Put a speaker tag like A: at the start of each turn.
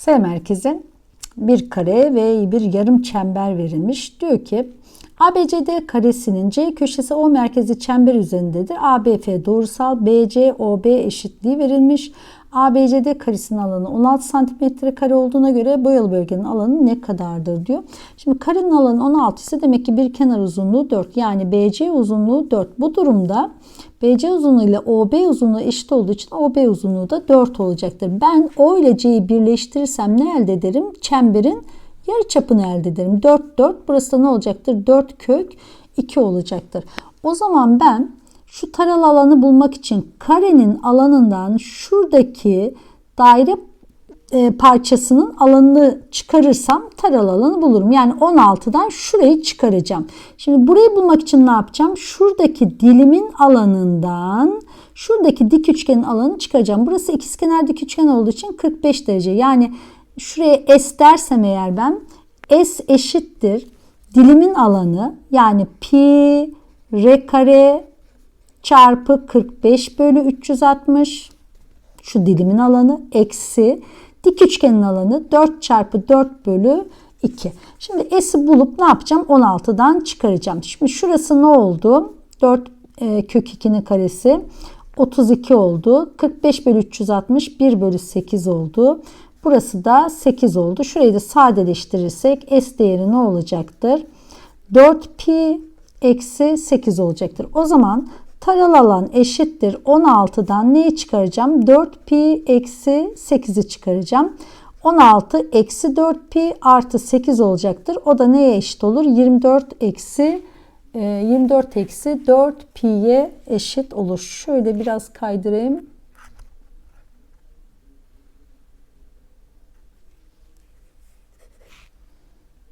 A: S merkezi bir kare ve bir yarım çember verilmiş. Diyor ki ABCD karesinin C köşesi O merkezi çember üzerindedir. ABF doğrusal BC OB eşitliği verilmiş. ABCD karesinin alanı 16 cm kare olduğuna göre boyalı bölgenin alanı ne kadardır diyor. Şimdi karenin alanı 16 ise demek ki bir kenar uzunluğu 4. Yani BC uzunluğu 4. Bu durumda BC uzunluğu ile OB uzunluğu eşit olduğu için OB uzunluğu da 4 olacaktır. Ben O ile C'yi birleştirirsem ne elde ederim? Çemberin yarı çapını elde ederim. 4 4 burası da ne olacaktır? 4 kök 2 olacaktır. O zaman ben şu taralı alanı bulmak için karenin alanından şuradaki daire e, parçasının alanını çıkarırsam taralı alanı bulurum. Yani 16'dan şurayı çıkaracağım. Şimdi burayı bulmak için ne yapacağım? Şuradaki dilimin alanından şuradaki dik üçgenin alanını çıkaracağım. Burası ikizkenar dik üçgen olduğu için 45 derece. Yani şuraya S dersem eğer ben S eşittir dilimin alanı yani pi r kare çarpı 45 bölü 360 şu dilimin alanı eksi dik üçgenin alanı 4 çarpı 4 bölü 2. Şimdi s'i bulup ne yapacağım? 16'dan çıkaracağım. Şimdi şurası ne oldu? 4 e, kök 2'nin karesi 32 oldu. 45 bölü 360 1 bölü 8 oldu. Burası da 8 oldu. Şurayı da sadeleştirirsek s değeri ne olacaktır? 4 pi eksi 8 olacaktır. O zaman taralı alan eşittir 16'dan neyi çıkaracağım? 4 pi eksi 8'i çıkaracağım. 16 eksi 4 pi artı 8 olacaktır. O da neye eşit olur? 24 eksi 24 eksi 4 pi'ye eşit olur. Şöyle biraz kaydırayım.